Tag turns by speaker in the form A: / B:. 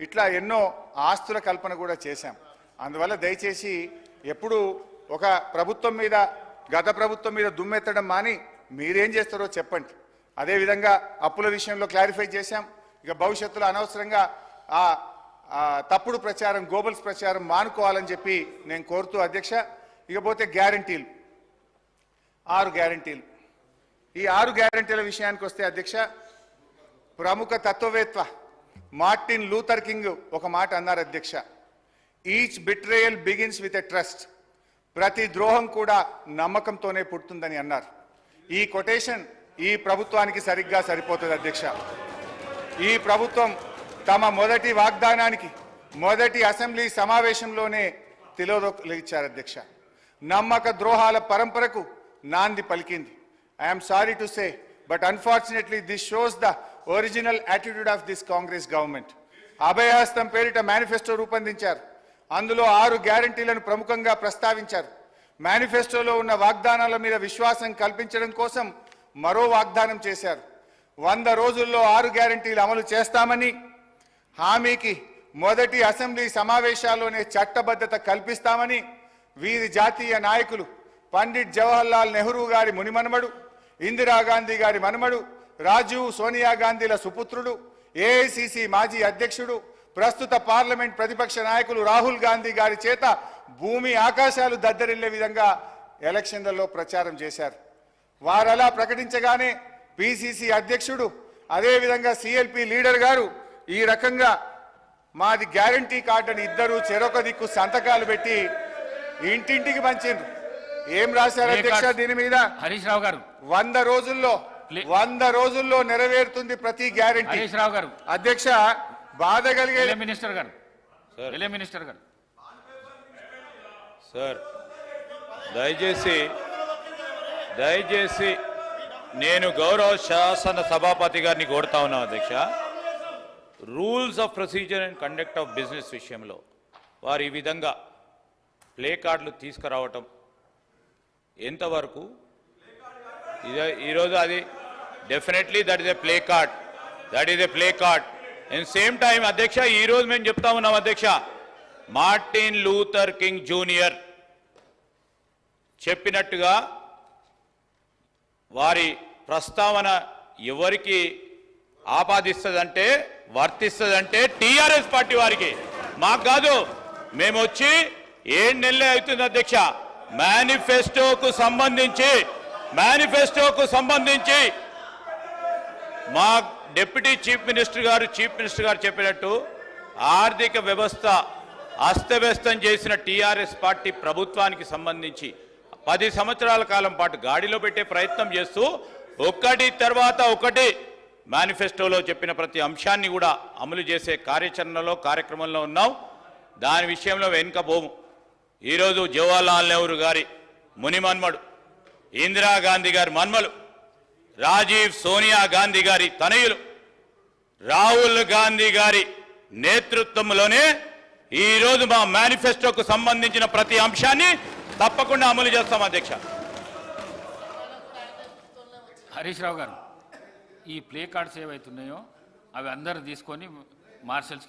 A: ఇట్లా ఎన్నో ఆస్తుల కల్పన కూడా చేశాం. అందువల్ల దయచేసి ఎప్పుడు ఒక ప్రభుత్వం మీద గత ప్రభుత్వం మీద దుమ్మెత్తడం మాని మీరేం చేస్తారో చెప్పండి. అదేవిధంగా అప్పుల విషయంలో క్లారిఫై చేశాం. ఇక భవిష్యత్తులో అనవసరంగా ఆ తప్పుడు ప్రచారం గోబల్స్ ప్రచారం మానుకోవాలని చెప్పి నేను కోరుతూ అధ్యక్ష ఇకపోతే గ్యారంటీలు. ఆరు గ్యారంటీలు. ఈ ఆరు గ్యారంటీల విషయానికి వస్తే అధ్యక్ష ప్రముఖ తత్వవేత్త మార్టిన్ లూథర్ కింగ్ ఒక మాట అన్నారు అధ్యక్ష. Each betrayal begins with a trust ప్రతి ద్రోహం కూడా నమ్మకంతోనే పుడుతుందని అన్నారు. ఈ కొటేషన్ ఈ ప్రభుత్వానికి సరిగ్గా సరిపోతుంది అధ్యక్ష. ఈ ప్రభుత్వం తమ మొదటి వాగ్దానానికి మొదటి అసెంబ్లీ సమావేశంలోనే తిలోదొలిచ్చారు అధ్యక్ష. నమ్మక ద్రోహాల పరంపరకు నాంది పలికింది. I'm sorry to say but unfortunately this shows the original attitude of this Congress government అభయహస్తం పేరిట మేనిఫెస్టో రూపొందించారు. అందులో ఆరు గ్యారంటీలను ప్రముఖంగా ప్రస్తావించారు. మేనిఫెస్టోలో ఉన్న వాగ్దానాల మీద విశ్వాసం కల్పించడం కోసం మరో వాగ్దానం చేశారు. వంద రోజుల్లో ఆరు గ్యారంటీలు అమలు చేస్తామని హామీకి మొదటి అసెంబ్లీ సమావేశాల్లోనే చట్టబద్ధత కల్పిస్తామని వీరి జాతీయ నాయకులు పండిట్ జవహర్లాల్ నెహ్రూ గారి మునిమనుమడు ఇందిరాగాంధీ గారి మనుమడు రాజీవ్ సోనియా గాంధీల సుపుత్రుడు ఏఐసిసి మాజీ అధ్యక్షుడు ప్రస్తుత పార్లమెంట్ ప్రతిపక్ష నాయకులు రాహుల్ గాంధీ గారి చేత భూమి ఆకాశాలు దద్దరిల్లే విధంగా ఎలక్షన్లలో ప్రచారం చేశారు. వారలా ప్రకటించగానే పిసిసి అధ్యక్షుడు అదేవిధంగా సిఎల్పి లీడర్ గారు ఈ రకంగా మాది గ్యారంటీ కార్డు అని ఇద్దరు చెరొక దిక్కు సంతకాలు పెట్టి ఇంటింటికి పంచిండ్రు. ఏం రాశారు అధ్యక్ష దీని మీద?
B: హరీష్ రావు గారు.
A: వంద రోజుల్లో వంద రోజుల్లో నెరవేరుతుంది ప్రతి గ్యారంటీ.
B: హరీష్ రావు గారు.
A: అధ్యక్ష బాధ కలిగే
B: మినిస్టర్ గారు. రిలే మినిస్టర్ గారు.
C: సార్ దయచేసి దయచేసి నేను గౌరవ శాసన సభాపతి గారిని కోరుతా ఉన్నాను అధ్యక్ష. Rules of procedure and conduct of business విషయంలో వారు ఈ విధంగా ప్లే కార్డులు తీసుకురావటం ఎంతవరకు? ఈరోజు అది definitely that is a play card that is a play card and same time అధ్యక్ష ఈరోజు మేము చెప్తా ఉన్నాం అధ్యక్ష. మార్టిన్ లూథర్ కింగ్ జూనియర్ చెప్పినట్టుగా వారి ప్రస్తావన ఎవరికి ఆపాదిస్తుందంటే వర్తిస్తుందంటే టీఆర్ఎస్ పార్టీ వారికి. మాకు కాదు మేము వచ్చి ఏడు నెలలే అవుతుంది అధ్యక్ష. మేనిఫెస్టోకు సంబంధించి మేనిఫెస్టోకు సంబంధించి మా డిప్యూటీ చీఫ్ మినిస్టర్ గారు చీఫ్ మినిస్టర్ గారు చెప్పినట్టు ఆర్థిక వ్యవస్థ అస్తవ్యస్తం చేసిన టీఆర్ఎస్ పార్టీ ప్రభుత్వానికి సంబంధించి పది సంవత్సరాల కాలం పాటు గాడిలో పెట్టే ప్రయత్నం చేస్తూ ఒకటి తర్వాత ఒకటి మేనిఫెస్టోలో చెప్పిన ప్రతి అంశాన్ని కూడా అమలు చేసే కార్యాచరణలో కార్యక్రమంలో ఉన్నాం. దాని విషయంలో వెనుకపోము ఈరోజు జవహర్లాల్ నెహ్రూ గారి ముని మన్మడు ఇందిరాగాంధీ గారి మన్మలు రాజీవ్ సోనియా గాంధీ గారి తనయులు రాహుల్ గాంధీ గారి నేతృత్వంలోనే ఈరోజు మా మేనిఫెస్టోకు సంబంధించిన ప్రతి అంశాన్ని తప్పకుండా అమలు చేస్తాం అధ్యక్ష.
B: హరీష్ రావు గారు ఈ ప్లే కార్డ్స్ ఏవైతున్నాయో అవి అందరు తీసుకొని మార్షల్స్